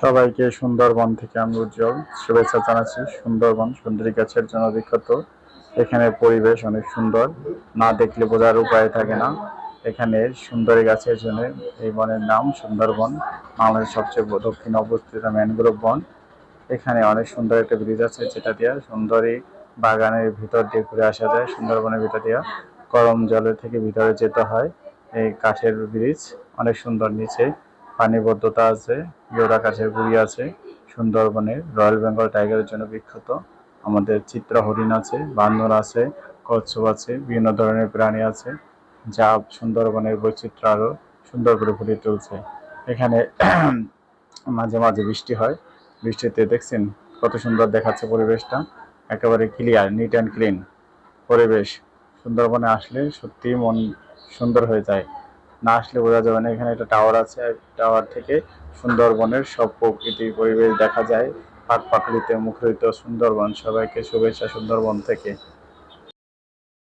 সবাইকে সুন্দরবন থেকে আমি উজ্জ্বল শুভেচ্ছা জানাচ্ছি। সুন্দরবন সুন্দরী গাছের জন্য বিখ্যাত। এখানে পরিবেশ অনেক সুন্দর। না দেখলে বোঝার উপায় থাকে না। এখানে সুন্দরী গাছের জন্য এই বনের নাম সুন্দরবন। বাংলাদেশের সবচেয়ে দক্ষিণে অবস্থিত ম্যানগ্রোভ বন। এখানে অনেক সুন্দর একটা ব্রিজ আছে যেটা দিয়ে সুন্দরী বাগানের ভিতর দিয়ে ঘুরে আসা যায়, সুন্দরবনের ভিতর দিয়ে। গরম জলের থেকে ভিতরে যেতে হয়। এই কাঠের ব্রিজ অনেক সুন্দর নিচে। পানিবদ্ধতা আছে ইয়োরা কাঠের গুড়ি আছে, সুন্দরবনের রয়্যাল বেঙ্গল টাইগারের জন্য বিখ্যাত। আমাদের চিত্রা হরিণ আছে, বান্দর আছে, কচ্ছপ আছে, বিভিন্ন ধরনের প্রাণী আছে, যা সুন্দরবনের বৈচিত্র্য আরও সুন্দর করে ফুটিয়ে তুলছে। এখানে মাঝে মাঝে বৃষ্টি হয়। বৃষ্টিতে দেখছেন কত সুন্দর দেখাচ্ছে পরিবেশটা। একেবারে ক্লিয়ার নিট অ্যান্ড ক্লিন পরিবেশ। সুন্দরবনে আসলে সত্যি মন সুন্দর হয়ে যায়। না আসলে বোঝা যাবে না। এখানে একটা টাওয়ার আছে। টাওয়ার থেকে সুন্দরবনের সব প্রকৃতি পরিবেশ দেখা যায়। পাট পাকড়িতে মুখরিত সুন্দরবন। সবাইকে শুভেচ্ছা সুন্দরবন থেকে।